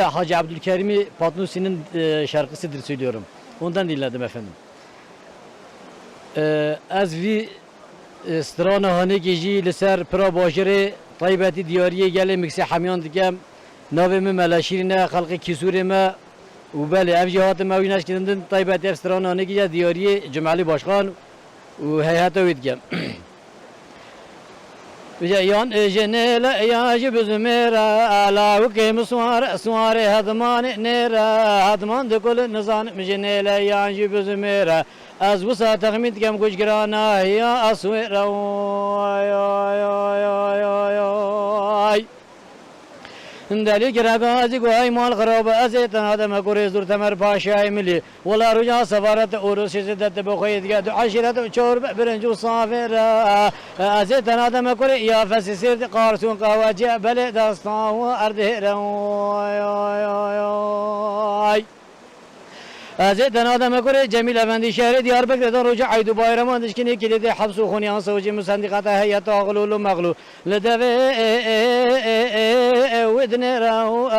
Hacı Abdülkerim'i Patnusi'nin e, şarkısıdır söylüyorum. Ondan dinledim efendim. E, Ez vi e, strana hane geci liser pra bajere taybeti diyariye gele mikse hamyan dikem navemi melaşirine halkı kisurime و بله اف جهات ما ویناش کردن طیبت افستران آنه که دیاری جمعلی باشخان و هیئت ویدگم विजयोन् जनेल याज बुजमेर आलाव के मुसवार सुवार हदमान नेर हदमान दकुल नजान मजनेल याज बुजमेर az bu saat tahmin kem kuş girana ya aswe ra ya ya دلی گرگازی گوهای مال خراب از اتناد مکوری زور تمر پاشای ملی ولا رجا سفارت اوروس شدت بخوید گد عشرت چور برنجو صافر از اتناد مکوری یا فسیسیر قارسون قواجی بل دستان و ارده روی از این آدم کرد جمیل افندی شهر دیاربکر دار روز عید و بایرام کنی کلید حبس و خونی آن سوژه مسندقات هیئت آغلول و مغلول لدفه ودن راو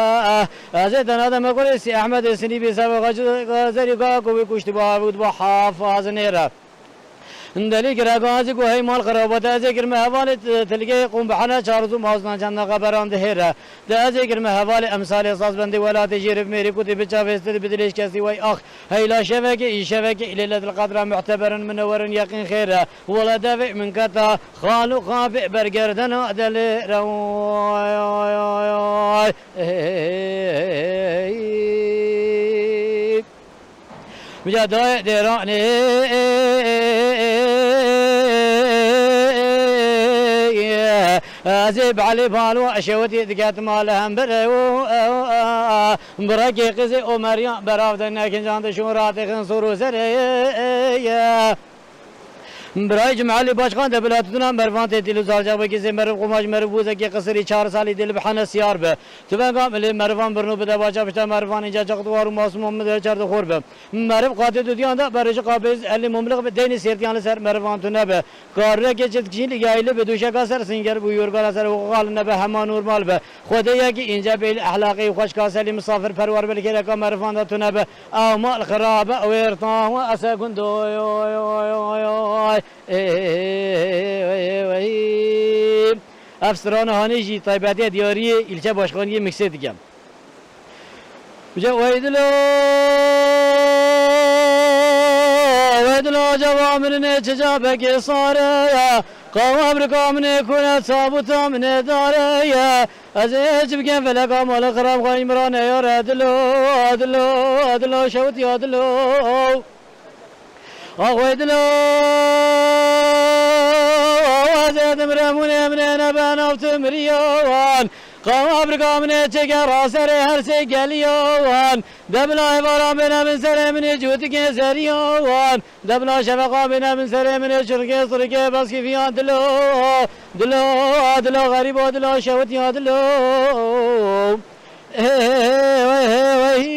از این آدم کرد سی احمد سنی بی سبب غزری گاکو بی کشت با عبود با حافظ نیرفت اندلی گره بازی گو هی مال قرابت از گرم حوال تلگه قوم بحنا چارزو مازنا جنده قبران ده هره ده از گرم حوال امسال احساس بندی ولات جیرف میری کتی بچا بستد بدلش کسی وای اخ هیلا شبکه ای شبکه لیلت القدر معتبرن منورن یقین خیره ولا دفع من کتا خالو خابع برگردن و دل روای مجا دای دیرانی أزيب علي بالو أشوتي ذكات مالهم برو بركي قزي ومريم براودنا كن جاند شوراتي خنصورو سري برای جمعلی باشخان ده بلاتتون مرفان تیلو زالجا بکی زی مرف قماش مرف بوزه که قصری چهار سالی دل بحانه سیار به تو ben kamili مرفان برنو بده باجا بشتا مرفان اینجا چقد وارو ماسم محمد در چرد خور به مرف قاطع دو دیان ده برش قابل الی مملق به دینی سیرتیان سر مرفان تو نبه کاره که چت کشی لگایلی به دوشه کا سر سنگر بو یورگال سر وقال نبه همان نورمال به خدا یا که اینجا به اخلاقی خوش کاسلی مسافر پرور بل که کا مرفان ده تو نبه او مال خرابه و ارتان و اسکن دو افسران هانی جی دیاری ایلچه باشخانگی مکسه دیگم بجا ویدلو ویدلو جوا مرنه چجا بگی ساره قوام ثابت کنه نداره؟ داره از ایچ بگم فلکا مال خانی خواهیم رانه یا؟ ردلو ادلو ادلو شوتی ادلو Kavabr kamine çeker asere her şey geliyor Debla evara bine bin seremine cüti gezeriyor Debla şefaka bine bin seremine çırke sırke baski fiyan dilo Dilo dilo garip o dilo şevut ya dilo Hey hey hey